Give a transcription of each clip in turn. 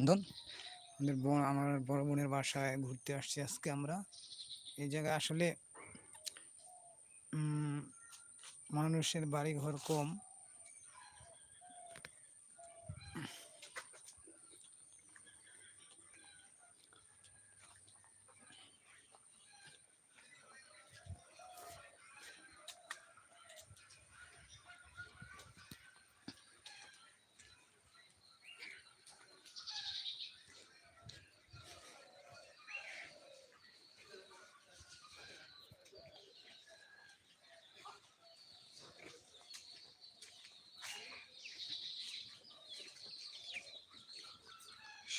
বন্ধন। আমাদের বোন, আমার বড় বোনের বাসায় ঘুরতে আসছি আজকে আমরা। এই জায়গায় আসলে মানুষের বাড়ি ঘর কম।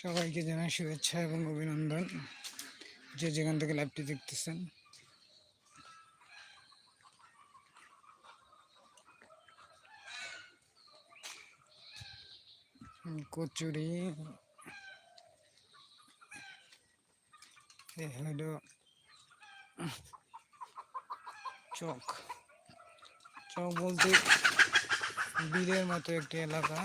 সবাইকে জানাই শুভেচ্ছা এবং অভিনন্দন। যে যেখান থেকে লাইভটি দেখতেছেন। কচুরি। হলো চক। চক বলতে বীরের মতো একটি এলাকা।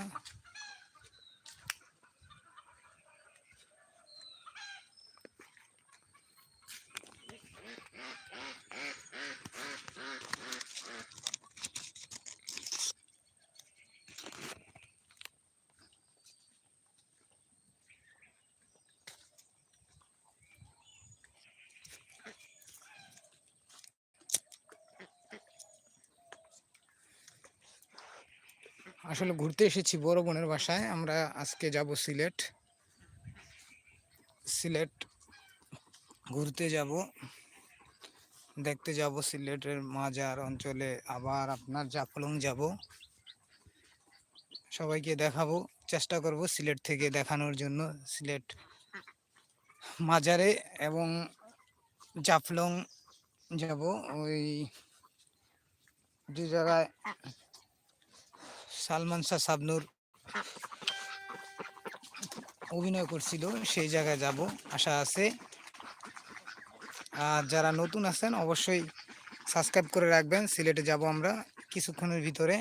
আসলে ঘুরতে এসেছি বড় বোনের বাসায়। আমরা আজকে যাব সিলেট। সিলেট ঘুরতে যাব। দেখতে যাব সিলেটের মাজার অঞ্চলে। আবার আপনার জাফলং যাব। সবাইকে দেখাবো, চেষ্টা করব সিলেট থেকে দেখানোর জন্য। সিলেট মাজারে এবং জাফলং যাব। ওই যে জায়গায় সালমান শাহ শাবনুর অভিনয় করছিল, সেই জায়গায় যাব, আশা আছে। আর যারা নতুন আছেন, অবশ্যই সাবস্ক্রাইব করে রাখবেন। সিলেটে যাব আমরা কিছুক্ষণের ভিতরে।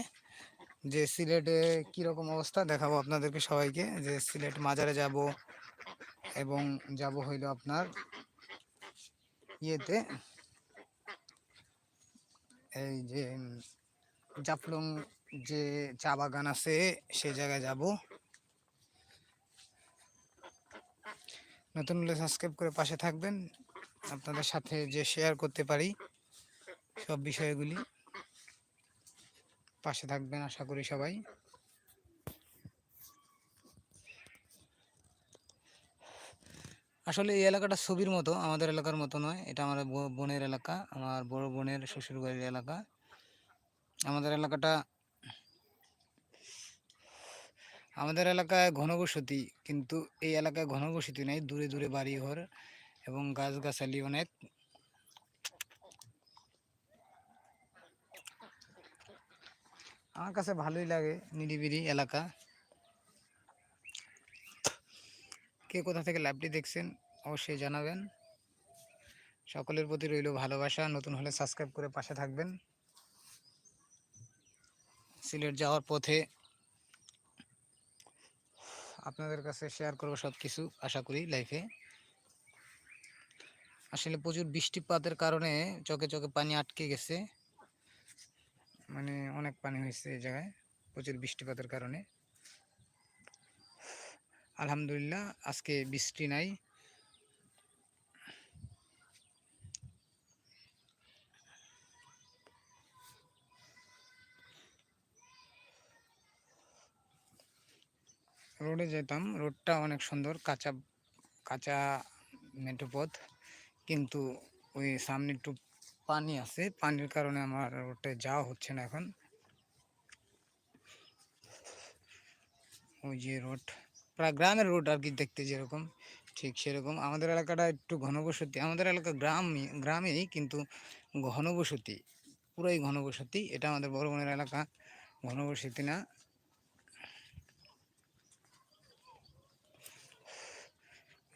যে সিলেটে কীরকম অবস্থা, দেখাবো আপনাদেরকে সবাইকে। যে সিলেট মাজারে যাব এবং যাব হইল আপনার ইয়েতে। এই যে জাফলং যে চা বাগান আছে সেই জায়গায় যাব। নতুন হলে সাবস্ক্রাইব করে পাশে থাকবেন। আপনাদের সাথে যে শেয়ার করতে পারি, সব বিষয়গুলি। পাশে থাকবেন আশা করি সবাই। আসলে এই এলাকাটা ছবির মতো, আমাদের এলাকার মতো নয়। এটা আমার বোনের এলাকা, আমার বড় বোনের শ্বশুরবাড়ির এলাকা। আমাদের এলাকাটা আমাদের এলাকায় ঘনবসতি, কিন্তু এই এলাকায় ঘনবসতি নেই, দূরে দূরে বাড়ি ঘর এবং গাছগাছালি অনেক। আমার কাছে ভালোই লাগে নিরিবিলি এলাকা। কে কোথা থেকে লাইভটি দেখছেন অবশ্যই জানাবেন। সকলের প্রতি রইল ভালোবাসা, নতুন হলে সাবস্ক্রাইব করে পাশে থাকবেন। সিলেট যাওয়ার পথে আপনাদের কাছে শেয়ার করব সব কিছু আশা করি লাইফে আসলে প্রচুর বৃষ্টিপাতের কারণে চকে চকে পানি আটকে গেছে। মানে অনেক পানি হয়েছে এই জায়গায়, প্রচুর বৃষ্টিপাতের কারণে। আলহামদুলিল্লাহ, আজকে বৃষ্টি নাই। রোডে যেতাম রোডটা অনেক সুন্দর, কাঁচা কাঁচা মেঠো পথ, কিন্তু ওই সামনে একটু পানি আছে, পানির কারণে আমার রোডে যাওয়া হচ্ছে না এখন। ওই যে রোড প্রায় গ্রামের রোড আর কি দেখতে যেরকম, ঠিক সেরকম। আমাদের এলাকাটা একটু ঘনবসতি, আমাদের এলাকা গ্রাম গ্রামেই কিন্তু ঘনবসতি, পুরাই ঘনবসতি। এটা আমাদের বড় বোনের এলাকা, ঘনবসতি না।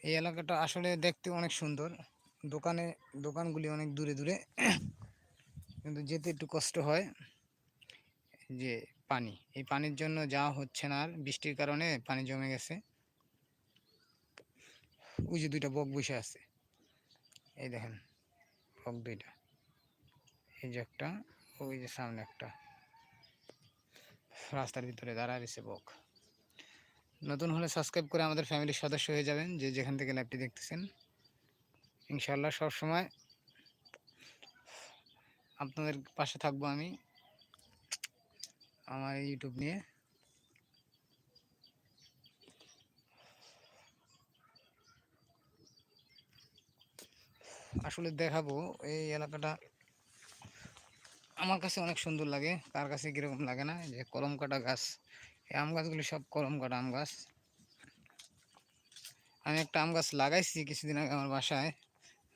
এই এলাকাটা আসলে দেখতে অনেক সুন্দর। দোকানে, দোকানগুলি অনেক দূরে দূরে। কিন্তু যেতে একটু কষ্ট হয় যে পানি। এই পানির জন্য যাওয়া হচ্ছে না আর। বৃষ্টির কারণে পানি জমে গেছে। ওই যে দুইটা বক বসে আছে। এই দেখেন, বক দুইটা। এই যে একটা, ওই যে সামনে একটা। রাস্তার ভিতরে দাঁড়ায় রয়েছে বক। নতুন হলে সাবস্ক্রাইব করে আমাদের ফ্যামিলির সদস্য হয়ে যাবেন যে যেখান থেকে লাইভটি দেখতেছেন। ইনশাল্লাহ সব সময় আপনাদের পাশে থাকব আমি, আমার ইউটিউব নিয়ে। আসলে দেখাবো এই এলাকাটা। আমার কাছে অনেক সুন্দর লাগে, কার কাছে কীরকম লাগে না যে কলম কাটা গাছ আম গাছগুলি সব কলম কাটা আম গাছ। আমি একটা আম গাছ লাগাইছি কিছুদিন আগে আমার বাসায়,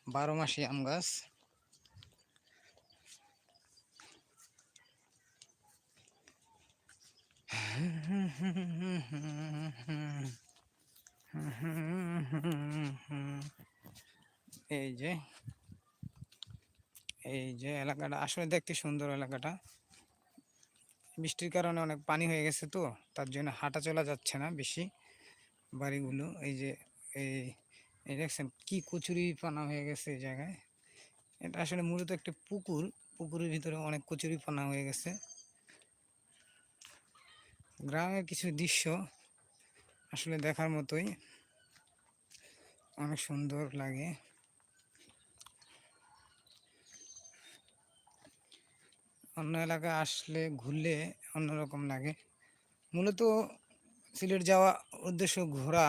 বারো মাসি আম গাছ। এই যে এই যে এলাকাটা, আসলে দেখতে সুন্দর এলাকাটা। বৃষ্টির কারণে অনেক পানি হয়ে গেছে তো, তার জন্য হাঁটা চলা যাচ্ছে না বেশি। বাড়িগুলো, এই যে, এই এই দেখছেন কি কচুরি পানা হয়ে গেছে এই জায়গায়। এটা আসলে মূলত একটা পুকুর, পুকুরের ভিতরে অনেক কচুরি পানা হয়ে গেছে। গ্রামের কিছু দৃশ্য আসলে দেখার মতোই। অনেক সুন্দর লাগে। অন্য এলাকায় আসলে ঘুরলে অন্যরকম লাগে। মূলত সিলেট যাওয়া উদ্দেশ্য ঘোরা।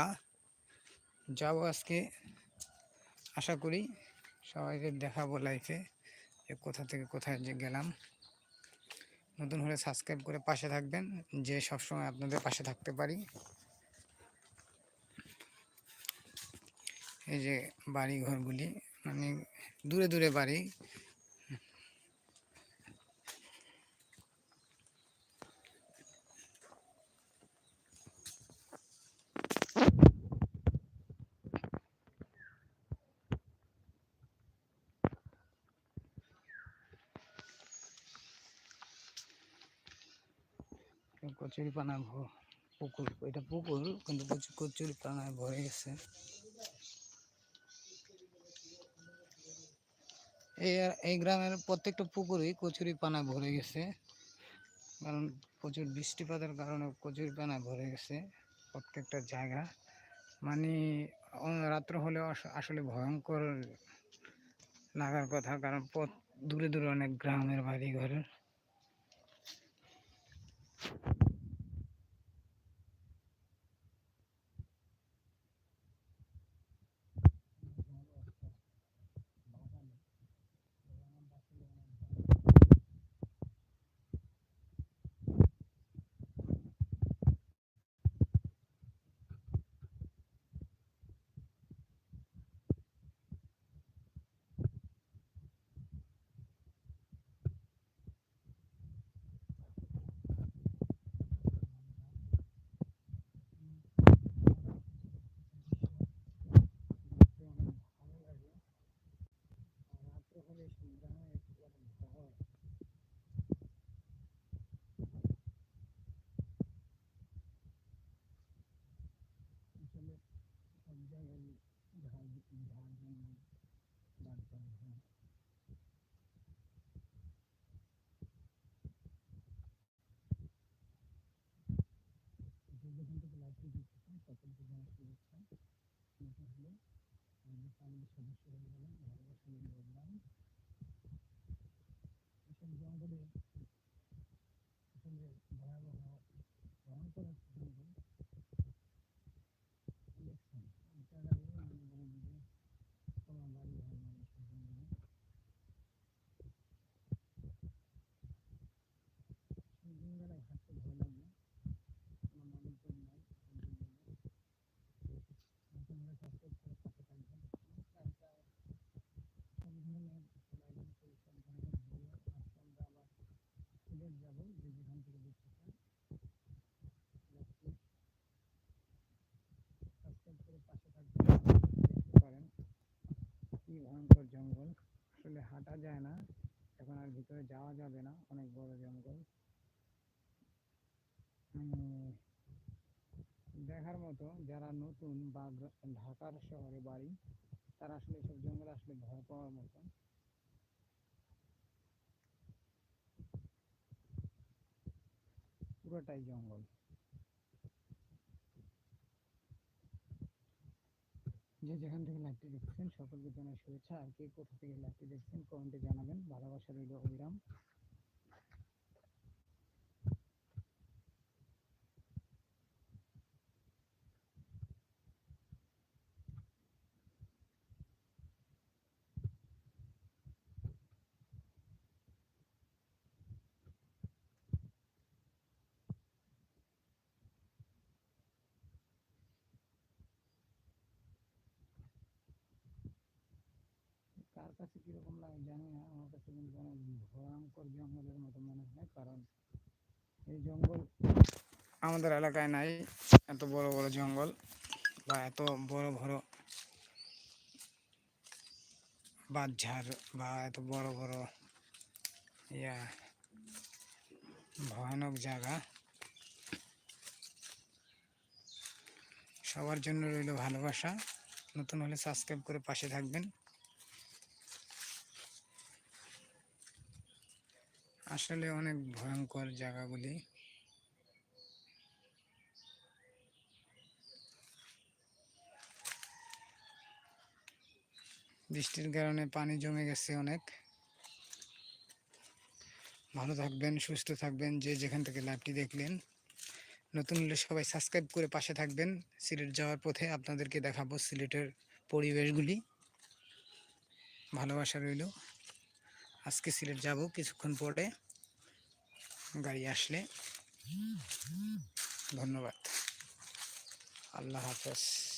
যাব আজকে। আশা করি সবাইকে দেখাবো লাইফে যে কোথা থেকে কোথায় যে গেলাম। নতুন হলে সাবস্ক্রাইব করে পাশে থাকবেন, যে সবসময় আপনাদের পাশে থাকতে পারি। এই যে বাড়ি ঘরগুলি মানে দূরে দূরে বাড়ি। কচুরি পানা পুকুর, এটা পুকুর, কিন্তু প্রচুর কচুরি পানায় ভরে গেছে। এই এই গ্রামের প্রত্যেকটা পুকুরই কচুরি পানায় ভরে গেছে। কারণ প্রচুর বৃষ্টিপাতের কারণে কচুরি পানায় ভরে গেছে প্রত্যেকটা জায়গা। মানে রাত্র হলে আসলে ভয়ঙ্কর লাগার কথা, কারণ পথ দূরে দূরে অনেক গ্রামের বাড়ি ঘরের सब जगह ध्यान ध्यान डालते हैं আসলে হাঁটা যায় না, এখন আর ভিতরে যাওয়া যাবে না, অনেক বড় জঙ্গল। দেখার মতো যারা নতুন বা ঢাকার শহরে বাড়ি, তারা আসলে সব জঙ্গল আসলে ভয় পাওয়ার মতো। পুরোটাই জঙ্গল। যে যেখান থেকে লাইভটি দেখছেন, সকলকে জানাই শুভেচ্ছা। আর কে কোথা থেকে লাইভটি দেখছেন কমেন্টে জানাবেন। ভালোবাসা রইল অবিরাম। কার কাছে কীরকম লাগে জানি না, আমার কাছে কিন্তু অনেক ভয়ঙ্কর জঙ্গলের মতো মনে হয়, কারণ এই জঙ্গল আমাদের এলাকায় নাই, এত বড় বড় জঙ্গল বা এত বড় বড় বাঁধঝাড় বা এত বড় বড় ইয়া, ভয়ানক জায়গা। সবার জন্য রইল ভালোবাসা। নতুন হলে সাবস্ক্রাইব করে পাশে থাকবেন। আসলে অনেক ভয়ঙ্কর জায়গাগুলি। বৃষ্টির কারণে পানি জমে গেছে অনেক। ভালো থাকবেন, সুস্থ থাকবেন, যে যেখান থেকে লাইভটি দেখলেন। নতুন হলে সবাই সাবস্ক্রাইব করে পাশে থাকবেন। সিলেট যাওয়ার পথে আপনাদেরকে দেখাবো সিলেটের পরিবেশগুলি। ভালোবাসা রইল। আজকে সিলেট যাব কিছুক্ষণ পরে। গাড়ি আসলে। ধন্যবাদ। আল্লাহ হাফেজ।